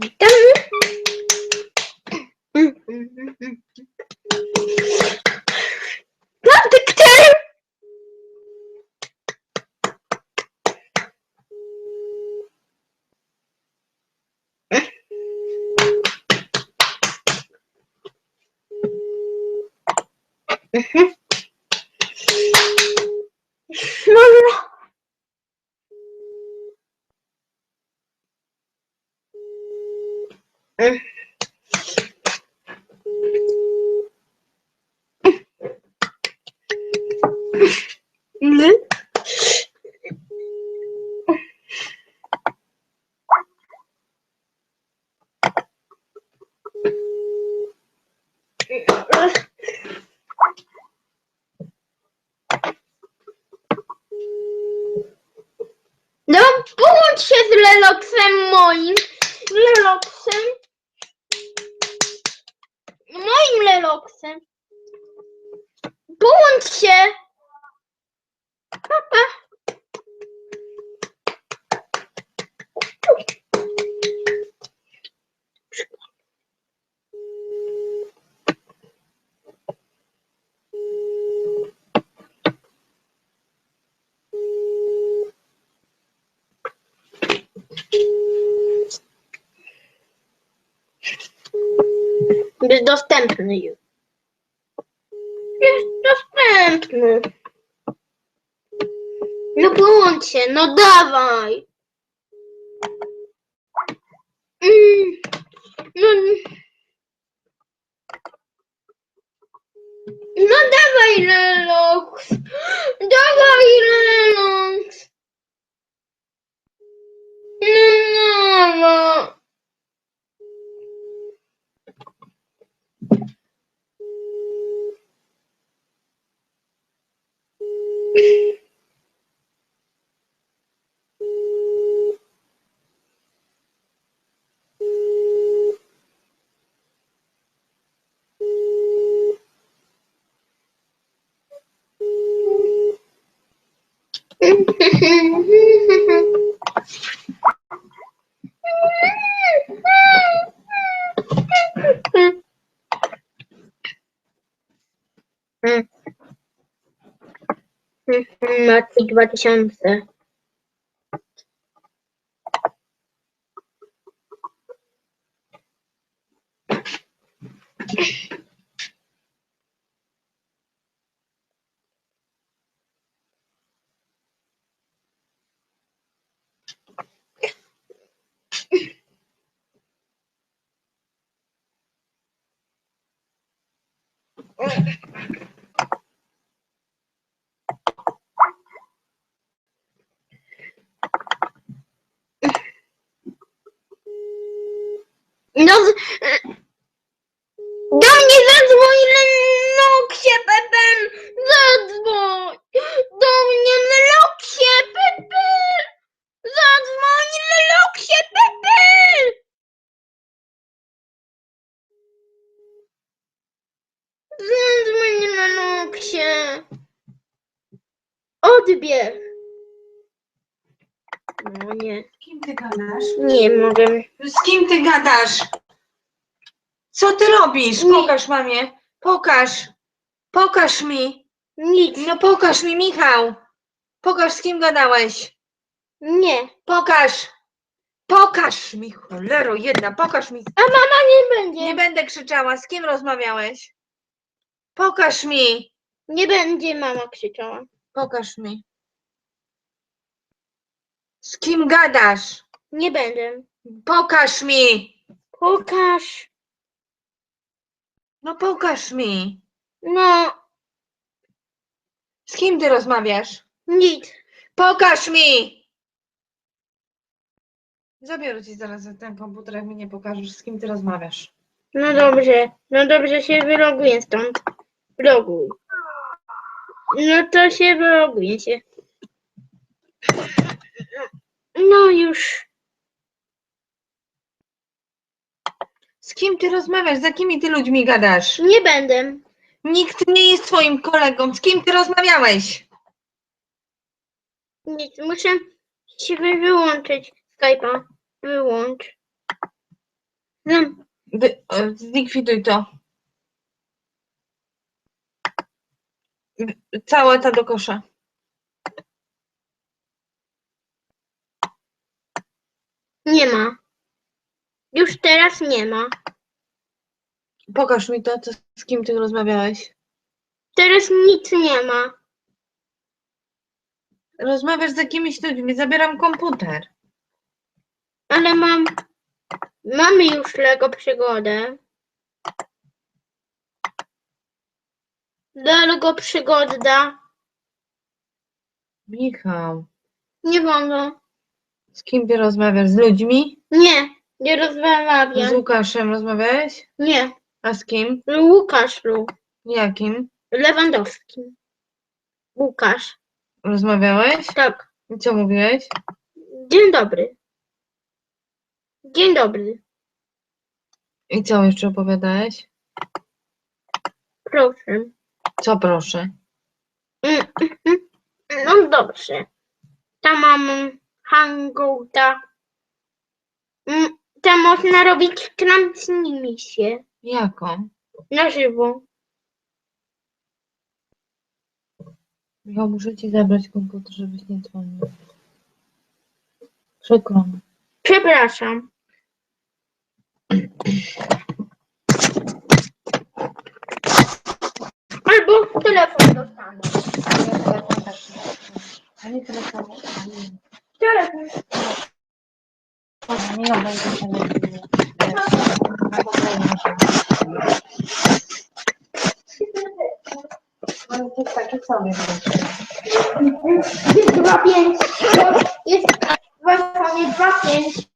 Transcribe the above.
たんん。なんで来てる？Mm-hmm. No, połącz się z Leloksem moim. Leloksem. Moim Leloksem. Połącz się. Jest dostępny. Jest dostępny. No połącz się, no dawaj. Mm, No, no dawaj Lelox. Dawaj Lelox. No, no, no. Matik wat szanse. Thank you. Oh. Odbierz! No nie, Z kim ty gadasz? nie mogę. Z kim ty gadasz? Co ty robisz? Nie. Pokaż mamie. Pokaż. Pokaż mi. Nic, No pokaż mi, Michał. Pokaż, z kim gadałeś. nie. Pokaż. Pokaż mi, cholero jedna, pokaż mi. A mama nie będzie. Nie będę krzyczała. Z kim rozmawiałeś? Pokaż mi. Nie będzie mama krzyczała. Pokaż mi. Z kim gadasz? Nie będę. Pokaż mi. Pokaż. No pokaż mi. No, Z kim ty rozmawiasz? nic. Pokaż mi! Zabiorę ci zaraz ten komputer, jak mi nie pokażesz, z kim ty rozmawiasz. No dobrze. No dobrze się wyloguję stąd. Wyloguj. No to się wyloguję się. No już. Z kim ty rozmawiasz? Z jakimi ty ludźmi gadasz? Nie będę. Nikt nie jest twoim kolegą. Z kim ty rozmawiałeś? Nic. Muszę się wy- wyłączyć Skype'a. Wyłącz. Zam- Wy, e, zlikwiduj to. Całe to do kosza. Nie ma. Już teraz nie ma. Pokaż mi to, co, z kim ty rozmawiałeś. Teraz nic nie ma. Rozmawiasz z jakimiś ludźmi, zabieram komputer. Ale mam. Mamy już Lego przygodę. Lego przygoda. Michał, Nie wolno. Z kim ty rozmawiasz? Z ludźmi? Nie, nie Z rozmawiam. Łukaszem rozmawiałeś? Nie, A z kim? Łukasz Lu. Jakim? Lewandowski. Łukasz. Rozmawiałeś? Tak. I co mówiłeś? Dzień dobry. Dzień dobry. I co jeszcze opowiadałeś? Proszę. Co proszę? Mm, mhm. No dobrze. Tam mam hangouta. Mm, Tam można robić transmisję Jaką? na żywo. Ja muszę ci zabrać komputer, żebyś nie dzwonił. Przykro mi. Przepraszam. Albo telefon dostanę. A nie telefonu. Telefon. Obejdę się na Que hora é? Minha mãe tá chamando. Drop in. Yes, we're coming drop in.